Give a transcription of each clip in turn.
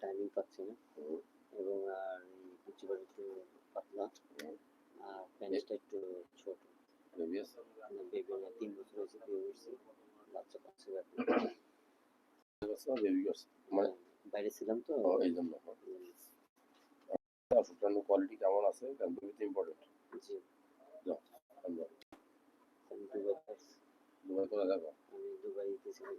Timing পাচ্ছি না। এবং আর কুচিবার একটু পাতলা। আর প্যান্টসটা একটু ছোট। তিন বছর হয়েছে বিয়ে করছি। বাচ্চা বেবি মানে বাইরে ছিলাম তো। এই জন্য। ওষুধটার কোয়ালিটি কেমন আছে? বেবিতে ইম্পর্টেন্ট জি। দুবাই। থাকছি। দুবাই আমি দুবাই গেছিলাম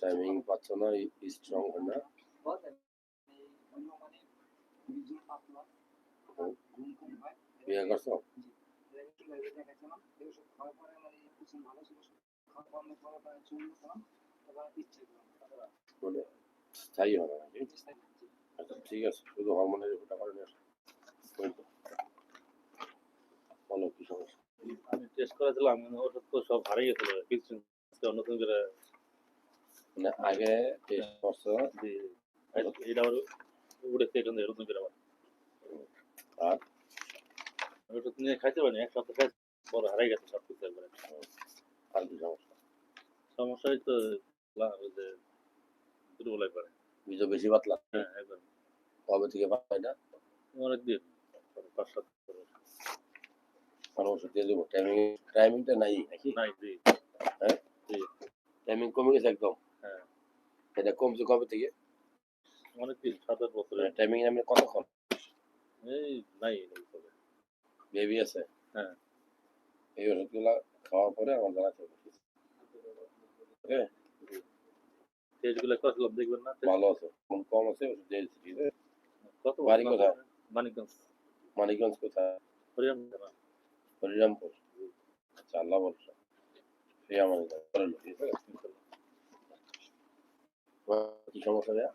টাইমিং পাচ্ছ না স্ট্রং হয় না বিয়ে করছ মানে স্থায়ী হবে নাকি আচ্ছা ঠিক আছে শুধু হরমোনের ওটা করে নিয়ে আসো। ওই তো। বলো কি সমস্যা আমি টেস্ট করেছিলাম ওষুধ তো সব হারিয়ে গেছিল নতুন করে আগে টেস্ট করছ? এটা আবার উঠেছে এটা নতুন করে আবার। আর? ওষুধ নিয়ে খাইতে পারিনি এক সপ্তাহ খাইছি বড় হারাই গেছে সব কিছু একবারে। আর কি সমস্যা? সমস্যাই তো যে দুর্বল একবারে। বীজ বেশি পাতলা? হ্যাঁ একবার কবে থেকে পায় না অনেক দিন পাঁচ সাত বছর। ওষুধ দিয়ে দেবো টাইমিং টাইমিংটা নাই নাকি? নাই জি। টাইমিং কমে গেছে একদম। হ্যাঁ। এটা কমছে কবে থেকে? অনেক দিন সাত আট বছর টাইমিং আমি কতক্ষণ? এই নাই বেবি আছে? হ্যাঁ। এই ওষুধগুলো খাওয়ার পরে আমার ওকে? গুলো করছিলাম দেখবেন না? ভালো আছে। কম কম আছে ওষুধ দিয়ে কত বাড়ি কোথায়? মানিকগঞ্জ? মানিকগঞ্জ কোথায়? হরিরামপুর আচ্ছা আল্লাহ আছে কি সমস্যা দেয়া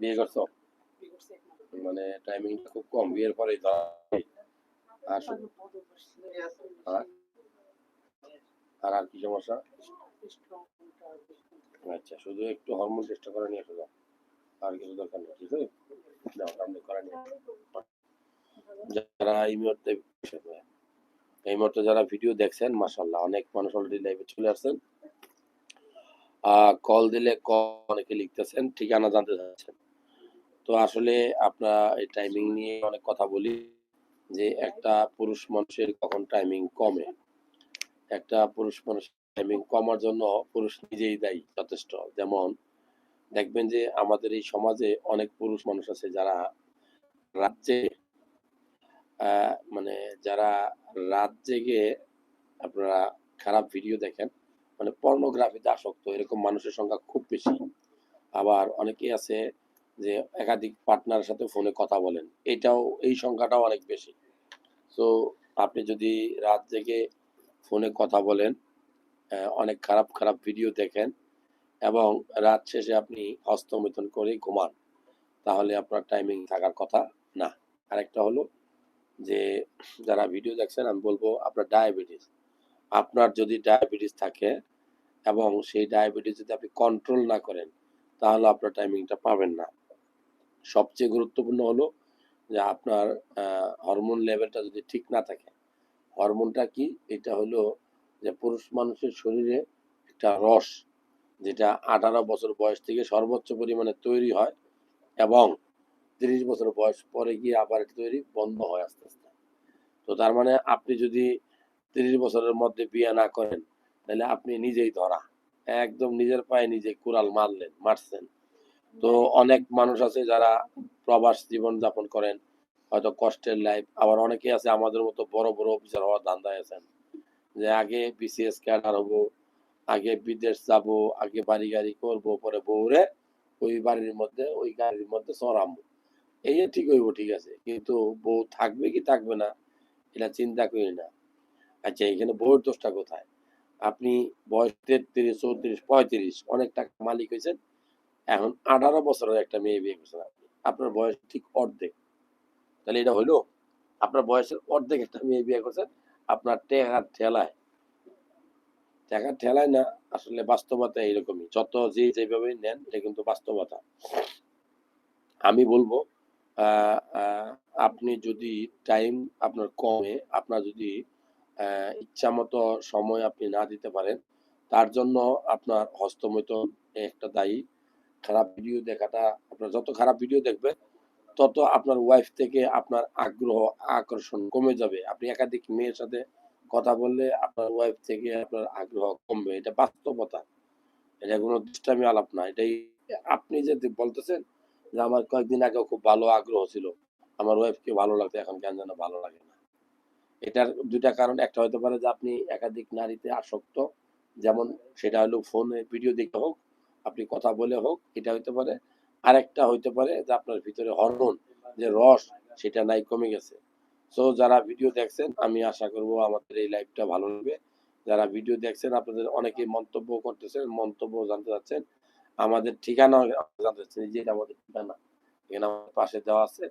বিয়ে মানে টাইমিংটা খুব কম। বিয়ের পরে আর আর? কি সমস্যা? আচ্ছা শুধু একটু হরমোন টেস্ট করে নিয়ে এসো আর কিছু দরকার নেই, ঠিক আছে? এই মুহূর্তে যারা ভিডিও দেখছেন মাসাল্লাহ অনেক মানুষ অলরেডি লাইভে চলে আসছেন। কল দিলে অনেকে লিখতেছেন, ঠিকানা জানতে চাচ্ছেন। তো আসলে আপনারা এই টাইমিং নিয়ে অনেক কথা বলি, যে একটা পুরুষ মানুষের কখন টাইমিং কমে। একটা পুরুষ মানুষের টাইমিং কমার জন্য পুরুষ নিজেই দায়ী, যথেষ্ট। যেমন দেখবেন যে আমাদের এই সমাজে অনেক পুরুষ মানুষ আছে যারা রাজ্যে মানে যারা রাত জেগে আপনারা খারাপ ভিডিও দেখেন মানে পর্নোগ্রাফিতে আসক্ত, এরকম মানুষের সংখ্যা খুব বেশি। আবার অনেকেই আছে যে একাধিক পার্টনারের সাথে ফোনে কথা বলেন, এটাও, এই সংখ্যাটাও অনেক বেশি। তো আপনি যদি রাত জেগে ফোনে কথা বলেন অনেক খারাপ খারাপ ভিডিও দেখেন এবং রাত শেষে আপনি হস্তমিথন করে ঘুমান, তাহলে আপনার টাইমিং থাকার কথা না। আরেকটা হলো যে, যারা ভিডিও দেখছেন, আমি বলব আপনার ডায়াবেটিস আপনার যদি ডায়াবেটিস থাকে এবং সেই ডায়াবেটিস যদি আপনি কন্ট্রোল না করেন, তাহলে আপনার টাইমিংটা পাবেন না। সবচেয়ে গুরুত্বপূর্ণ হলো যে, আপনার হরমোন লেভেলটা যদি ঠিক না থাকে হরমোনটা কি? এটা হলো যে, পুরুষ মানুষের শরীরে একটা রস যেটা আঠারো বছর বয়স থেকে সর্বোচ্চ পরিমাণে তৈরি হয় এবং তিরিশ বছর বয়স পরে গিয়ে আবার এটা তৈরি বন্ধ হয় আস্তে আস্তে। তো তার মানে আপনি যদি তিরিশ বছরের মধ্যে বিয়ে না করেন, তাহলে আপনি নিজেই ধরা। একদম নিজের পায়ে নিজে কুড়াল মারলেন, মারছেন। তো অনেক মানুষ আছে যারা প্রবাস জীবন যাপন করেন, হয়তো কষ্টের লাইফ আবার অনেকে আছে আমাদের মতো বড় বড় অফিসার হওয়ার ধান্দায় আছেন। যে আগে বিসিএস ক্যাডার হব আগে বিদেশ যাব, আগে বাড়ি গাড়ি করব, পরে বউরে ওই বাড়ির মধ্যে, ওই গাড়ির মধ্যে চড়াবো এই ঠিক হইব, ঠিক আছে। কিন্তু বউ থাকবে কি থাকবে না, এটা চিন্তা করি না। আচ্ছা এখানে বউয়ের দোষটা কোথায়? আপনি বয়স তেত্রিশ, চৌত্রিশ, পঁয়ত্রিশ, অনেক টাকা মালিক হয়েছেন। এখন আঠারো বছরের একটা মেয়ে বিয়ে করছেন আপনি। আপনার বয়স ঠিক অর্ধেক। তাহলে এটা হইল, আপনার বয়সের অর্ধেক একটা মেয়ে বিয়ে করছেন। আপনার টেকার ঠেলায় টাকার ঠেলায় না আসলে বাস্তবতা এইরকমই। যত যে যেভাবে নেন এটা কিন্তু বাস্তবতা। আমি বলব আপনি যদি টাইম আপনার কমে আপনার যদি আহ, ইচ্ছামতো সময় আপনি না দিতে পারেন তার জন্য আপনার হস্তমৈথুন একটা দায়ী। খারাপ ভিডিও দেখাটা আপনার যত খারাপ ভিডিও দেখবেন তত আপনার ওয়াইফ থেকে আপনার আগ্রহ আকর্ষণ কমে যাবে। আপনি একাধিক মেয়ের সাথে কথা বললে আপনার ওয়াইফ থেকে আপনার আগ্রহ কমবে। এটা বাস্তবতা। এটা কোনো দুষ্টামি আলাপ না। এটাই আপনি যে বলতেছেন যে আমার কয়েকদিন আগে খুব ভালো আগ্রহ ছিল। আমার ওয়াইফকে ভালো লাগতো, এখন কেন যেন ভালো লাগে না। এটার দুইটা কারণ। একটা হতে পারে যে আপনি একাধিক নারীতে আসক্ত। যেমন সেটা হলো ফোনে ভিডিও দেখে হোক, আপনি কথা বলে হোক, এটা হইতে পারে। আরেকটা হইতে পারে যে আপনার ভিতরে হরমোন যে রস, সেটা নাই, কমে গেছে। সো যারা ভিডিও দেখছেন, আমি আশা করব আমাদের এই লাইভটা ভালো লাগবে। যারা ভিডিও দেখছেন, আপনাদের অনেকে মন্তব্য করতেছেন, মন্তব্য জানতে চাচ্ছেন, আমাদের ঠিকানা জানতে চাচ্ছেন যে আমাদের ঠিকানা, এখানে আমাদের পাশে দেওয়া আছে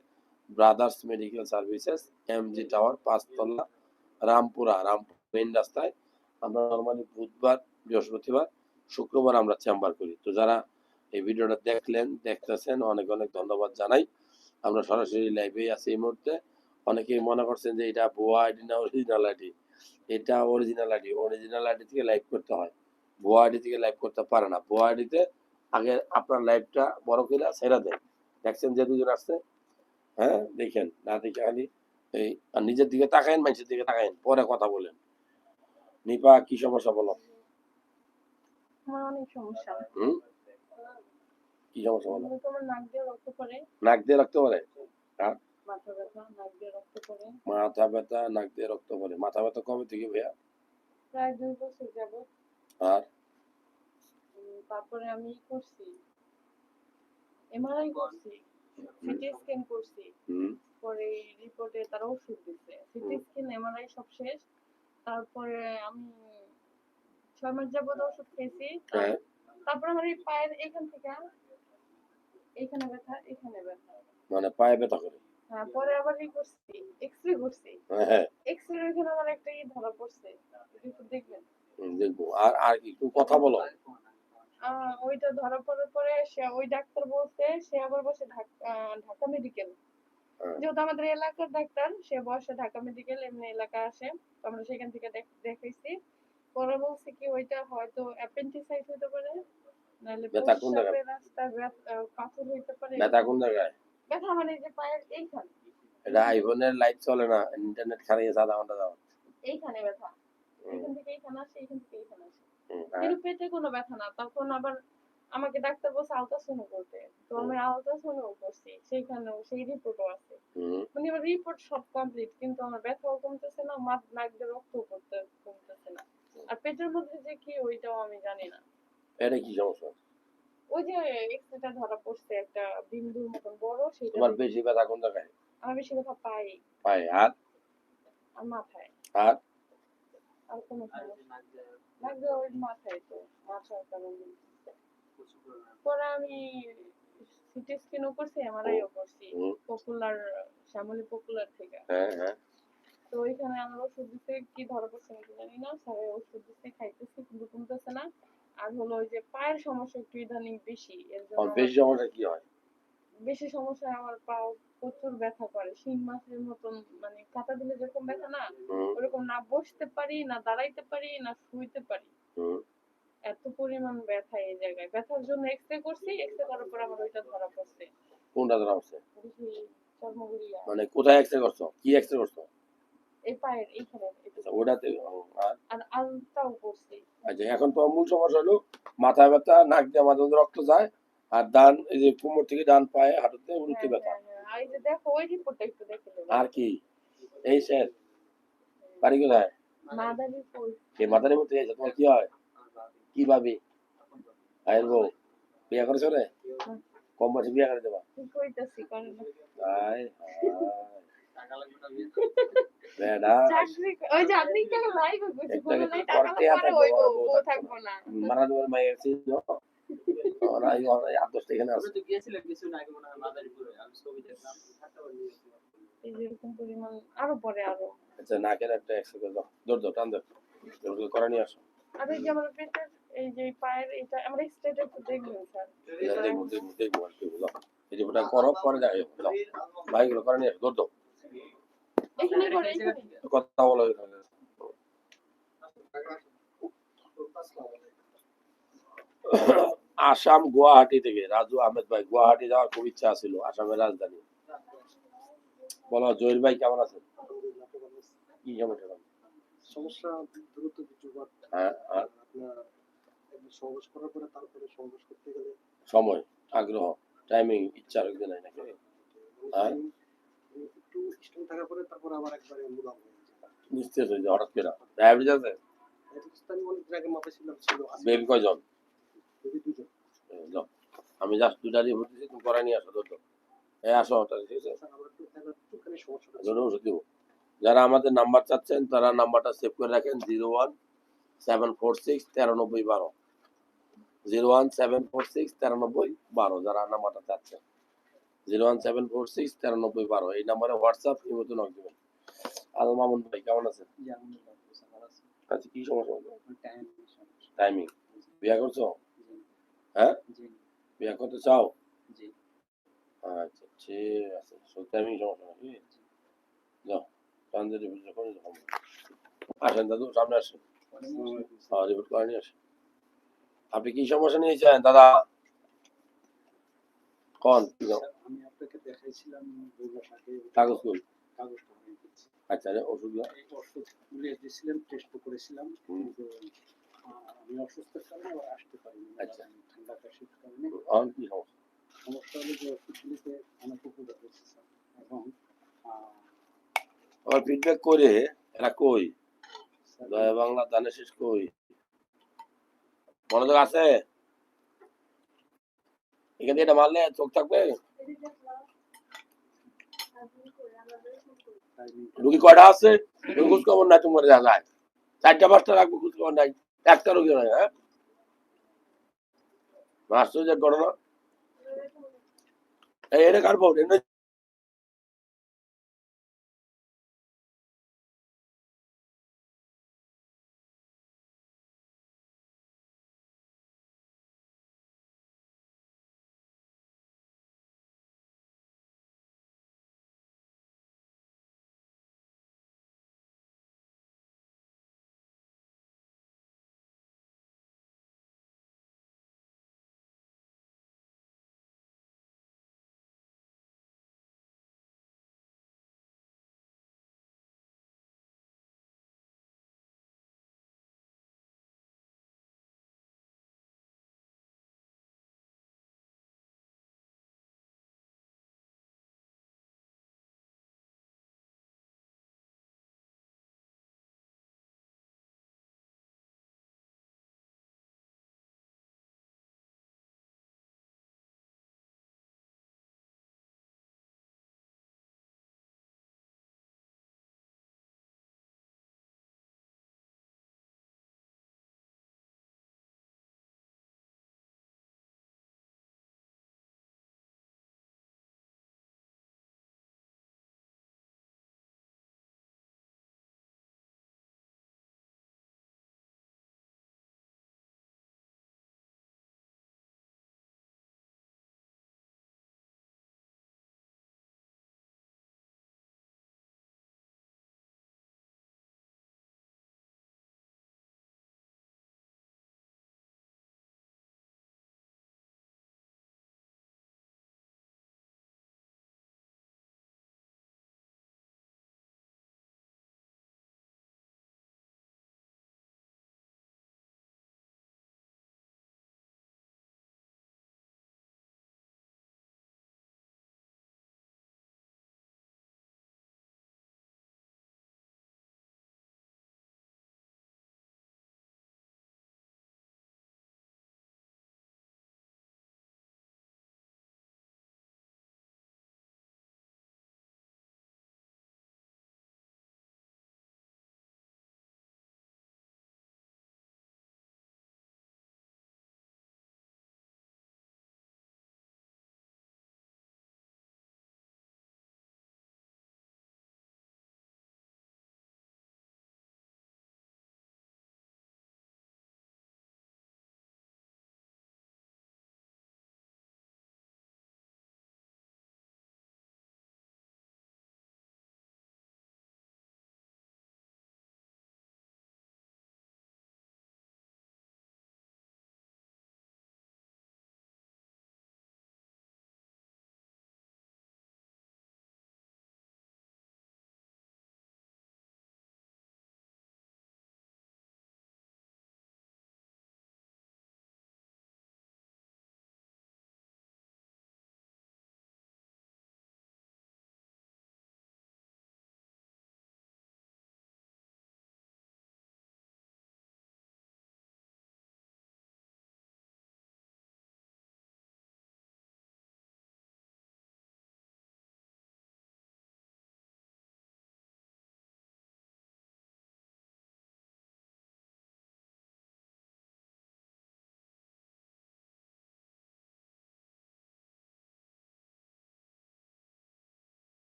brothers medical services M G tower পাঁচতলা, রামপুরা, রামপুর মেইন রাস্তায়। আমরা নর্মালি বুধবার, বৃহস্পতিবার, শুক্রবার আমরা চেম্বার করি। তো যারা এই ভিডিওটা দেখলেন, দেখতেছেন, অনেক অনেক ধন্যবাদ জানাই। আমরা সরাসরি লাইভে আছি এই মুহূর্তে। অনেকেই মনে করছেন যে এটা ভুয়া আইডি না অরিজিনাল আইডি এটা অরিজিনাল আইডি অরিজিনাল আইডি থেকে লাইভ করতে হয়। ভুয়া আইডি থেকে লাইভ করতে পারে না। ভুয়া আইডিতে আগে আপনার লাইভটা বড় করে ছেড়ে দেয় দেখছেন যে দুজন আসছে। হ্যাঁ দেখেন না দেখে খালি এই আর নিজের দিকে তাকায়েন মানুষের দিকে তাকায়েন পরে কথা বলেন। নিপা কি সমস্যা বলো? অনেক সমস্যা। হুম? কি সমস্যা বলো? নাক দিয়ে রক্ত পড়ে। নাক দিয়ে রক্ত পড়ে? মাথা ব্যথা নাক দিয়ে রক্ত পড়ে। মাথা ব্যথা নাক দিয়ে রক্ত পড়ে। মাথা ব্যথা কবে থেকে ভাইয়া? প্রায় দুই বছর যাবত আর? তারপরে আমি করছি। এমআরআই করছি। সিটি স্ক্যান করছি। পরে রিপোর্টে তারা ওষুধ দিচ্ছে। সিটি স্ক্যান এমআরআই সব শেষ। তারপরে আমি ছয় মাস যাবত ওষুধ খেয়েছি। হ্যাঁ। তারপরে আমার এই পায়ের এখান থেকে এখানে ব্যথা এখানে ব্যথা। মানে পায়ে ব্যথা করে? হ্যাঁ পরে আবার ই করছি এক্সরে করছি হ্যাঁ এক্সরে ওইখানে আমার একটা ই ধরা পড়ছে একটু দেখবেন? দেখব। আর আর একটু কথা বলো। ওইটা ধরা পড়ার পরে সে ওই ডাক্তার বলছে সে আবার বসে ঢাকা মেডিকেল হ্যাঁ। যেহেতু আমাদের এলাকার ডাক্তার সে বসে ঢাকা মেডিকেল এমনি এলাকা আসে। তো আমরা সেখান থেকে দেখাইছি। পরে বলছে কি ওইটা হয়তো অ্যাপেন্ডিসাইট হতে পারে নাহলে ব্যথা কোন জায়গায়? রাস্তায় পাথর হইতে পারে। ব্যথা কোন জায়গায়? ব্যথা মানে যে পায়ের এইখানে। এটা আইফোনের লাইট চলে না ইন্টারনেট আধা ঘণ্টা যাওয়া এইখানে ব্যথা। এখান থেকে এইখানে আসে এখান থেকে এইখানে আসে। কিন্তু পেটে কোনো ব্যথা না তখন আবার আমাকে ডাক্তার বলছে আলট্রাসাউন্ড করতে। তো আমি আলট্রাসাউন্ডও করছি সেইখানেও সেই রিপোর্টও আছে। মানে আমার রিপোর্ট সব কমপ্লিট কিন্তু আমার ব্যথাও কমতেছে না নাক দিয়ে রক্ত করতে কমতেছে না। আর পেটের মধ্যে যে কি ওইটাও আমি জানি না। এটা কি সমস্যা? ওই যে এক্সরেটা ধরা পড়ছে একটা বিন্দুর মতন বড় সেটা তোমার বেশি ব্যথা কোন জায়গায়? আমার বেশি ব্যথা পায়ে। আর আর মাথায়। আর আর কোনো ওই মাথায় তো মাথার কারণে পরে আমি সিটি স্ক্যানও করছি এমআরআইও করছি পপুলার শ্যামলী পপুলার থেকে। হ্যাঁ হ্যাঁ। তো ওইখানে আমার ওষুধ দিতে কি ধরা পড়ছে আমি জানি না। স্যার ওষুধ দিতে খাইতেছি কিন্তু কমতেছে না। আর হলো ওই যে পায়ের সমস্যা একটু ইদানিং বেশি এর জন্য বেশি সমস্যা কি হয়? বেশি সমস্যা আমার পা প্রচুর ব্যথা করে শিং মাছের মতন মানে কাটা দিলে যেরকম ব্যথা না ওরকম না বসতে পারি না দাঁড়াইতে পারি না শুইতে পারি। এত পরিমাণ ব্যথা এই জায়গায় ব্যথার জন্য এক্সরে করছি এক্সরে করার পর আমার ওইটা ধরা পড়ছে। কোনটা ধরা চর্মগুড়িয়া মানে কোথায় এক্সরে করছ? কি এক্সরে করছ? এই পায়ের এইখানে একটু। আচ্ছা, ওটাতে আর? আলতাও আচ্ছা এখন তোমার মূল সমস্যা হলো মাথা ব্যথা নাক দিয়ে মধ্যে রক্ত যায় আর ডান এই যে কোমর থেকে ডান পায়ে হাঁটুতে উড়িতে হ্যাঁ, ব্যথা। হ্যাঁ, হ্যাঁ। আর এই যে দেখো ওই রিপোর্টটা একটু দেখে আর কি? এই শেষ বাড়ি কোথায়? মাদারীপুর। এই মাথার মধ্যে তোমার কি হয়? কি ভাবি? আয়ের বউ বিয়ে করেছ রে? কম বয়সে বিয়ে করে দেবা। কি কইতাছি না। আরও পরে আরও। আচ্ছা নাকের একটা এক্সরে দাও। দৌড় দাও টান দাও ওগুলো করে নিয়ে আসো। আর এই যে আমার পেটের এই যে পায়ের এটা আমার স্টেট একটু দেখবেন স্যার। এটা দেখব দেখব দেখব আর কি এই যে ওটা করো ভাইগুলো করে নিয়ে তো এখানে করে কথা বলো। আসাম গুয়াহাটি থেকে। রাজু আহমেদ ভাই গুয়াহাটি যাওয়ার খুব ইচ্ছা ছিল আসামের রাজধানী। বলো জহির ভাই কেমন আছেন? কি সমস্যা? সমস্যা দ্রুত কিছু বাট হ্যাঁ আর আপনার একদিন সমাবেশ করার পরে তারপরে সমাবেশ করতে গেলে সময় আগ্রহ টাইমিং ইচ্ছা রাখবে নাই নাকি? একটু স্ট্রং থাকার পরে তারপর আবার একবারে মুলাম হয়ে যায়। হঠাৎ করে। ডায়াবেটিস আছে? আমি অনেক আগে মাপে ছিলাম ছিল বেবি কয়জন? দুজন। আমি জাস্ট দুটা রিপোর্ট দিচ্ছি তুমি করাই নিয়ে আসো ধরো। এই আসো ঠিক আছে? ওষুধ দিব। যারা আমাদের নাম্বার চাচ্ছেন তারা নাম্বারটা সেভ করে রাখেন zero one seven four six তেরানব্বই বারো। Zero one seven four six তেরানব্বই বারো যারা নাম্বারটা চাচ্ছেন। Zero one seven four six তেরানব্বই বারো। এই নাম্বারে হোয়াটসঅ্যাপ নিমন্ত্রণ নক দেবেন। আর মামুন ভাই কেমন আছেন? আচ্ছা কি সমস্যা? টাইমিং বিয়া করছ? হ্যাঁ? বিয়া করতে চাও? আচ্ছা ঠিক আছে। টাইমিং সমস্যা নাকি? যাও চান্দের রিপোর্ট করে আসেন দাদু সামনে আসেন। হ্যাঁ রিপোর্ট করে নিয়ে আসেন আপনি কি সমস্যা নিয়েছেন দাদা? কোন? আমি আপনাকে দেখাইছিলাম কাগজটা আচ্ছা টেস্ট করেছিলাম। আমি অসুস্থের কারণে আসতে পারিনি। আচ্ছা। ঠান্ডা কাশির কারণে। অন কি সমস্যা সমস্যা হলো যে ওষুধগুলিতে অনেক উপকার হয়েছে স্যার। এবং আহ, আমার ফিডব্যাক করে এরা কই? দয়া বাংলা দানে শেষ কই? মনোযোগ আছে? এখান থেকে এটা মারলে চোখ থাকবে? রুগী কয়টা আছে? খোঁজ খবর নাই তোমার যায়। চারটা, পাঁচটা রাখব খোঁজ খবর নাই। একটা রুগী নয় হ্যাঁ? আশ্চর্যের ঘটনা? এটা কার